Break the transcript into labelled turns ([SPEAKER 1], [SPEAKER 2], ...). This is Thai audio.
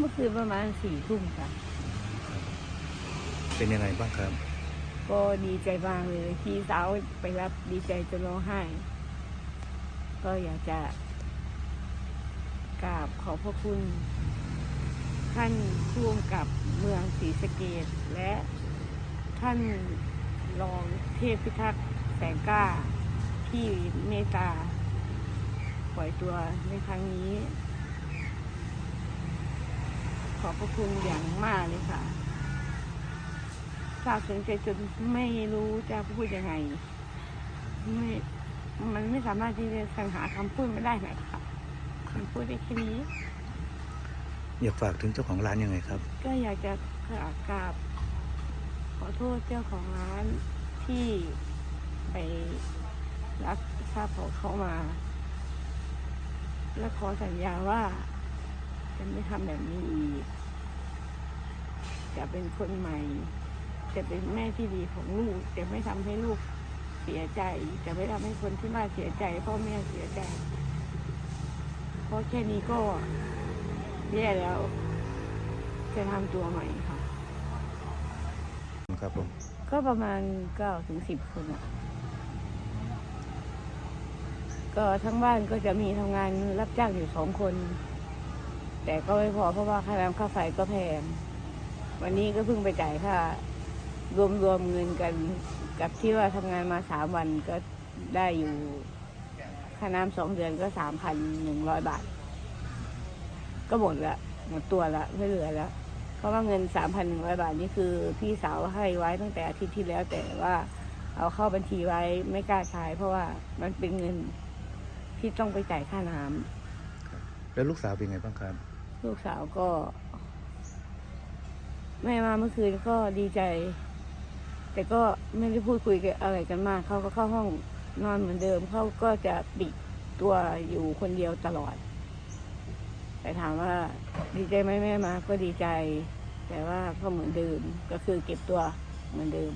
[SPEAKER 1] ณสี่ทุ่มค่ะ
[SPEAKER 2] เป็นยังไงบ้างครับ
[SPEAKER 1] ก็ดีใจมากเลยพี่สาวไปรับดีใจจนร้องไห้ ก็อยากจะกราบขอบพระคุณ ท่านผู้กำกับเมืองศรีสะเกดและท่านรองเทพพิทักษ์แสงกล้าที่เมตตาปล่อยตัวในครั้งนี้ข อบพระคุณอย่างมากเลยค่ะทราบซึ้งใจจนไม่รู้จะพูดยังไงไม่มันไม่สามารถที่จะสรรหาคำพูดไม่ได้นะคะคำพูดได้แค่นี้
[SPEAKER 2] อยากฝากถึงเจ้าของร้านยังไงครับ
[SPEAKER 1] ก็อยากจะกราบขอโทษเจ้าของร้านที่ไปรักทรัพย์ของเขามา และขอสัญญาว่าจะไม่ทำแบบนี้อีก จะเป็นคนใหม่ จะเป็นแม่ที่ดีของลูก จะไม่ทำให้ลูกเสียใจ จะไม่ทำให้คนที่บ้านเสียใจพ่อแม่เสียใจ เพราะแค่นี้ก็แย่แล้ว จะทำตัวใหม่ค่ะ
[SPEAKER 2] ครับผม
[SPEAKER 1] ก็ประมาณเก้าถึงสิบคนอะก็ทั้งบ้านก็จะมีทำงานรับจ้างอยู่สองคน แต่ก็ไม่พอเพราะว่าค่าน้ำค่าไฟก็แพง วันนี้ก็เพิ่งไปจ่ายค่ารวมรวมๆเงินกัน กับที่ว่าทำงานมาสามวันก็ได้อยู่ค่าน้ำสองเดือนก็สามพันหนึ่งร้อยบาท ก็หมดละหมดตัวละไม่เหลือแล้วเพราะว่าเงินสามพันหนึ่งร้อยบาทนี่คือพี่สาวให้ไว้ตั้งแต่อาทิตย์ที่แล้วแต่ว่าเอาเข้าบัญชีไว้ไม่กล้าใช้ เพราะว่ามันเป็นเงินที่ต้องไปจ่ายค่าน้ำ
[SPEAKER 2] แล้วลูกสาวเป็นไงบ้างครับ
[SPEAKER 1] ลูกสาวก็ แม่มาเมื่อคืนก็ดีใจ แต่ก็ไม่ได้พูดคุยกันอะไรกันมากเขาก็เข้าห้องนอนเหมือนเดิมเขาก็จะปิดตัวอยู่คนเดียวตลอด แต่ถามว่าดีใจไหมแม่มา ก็ดีใจ แต่ว่าก็เหมือนเดิมก็คือเก็บตัวเหมือนเดิม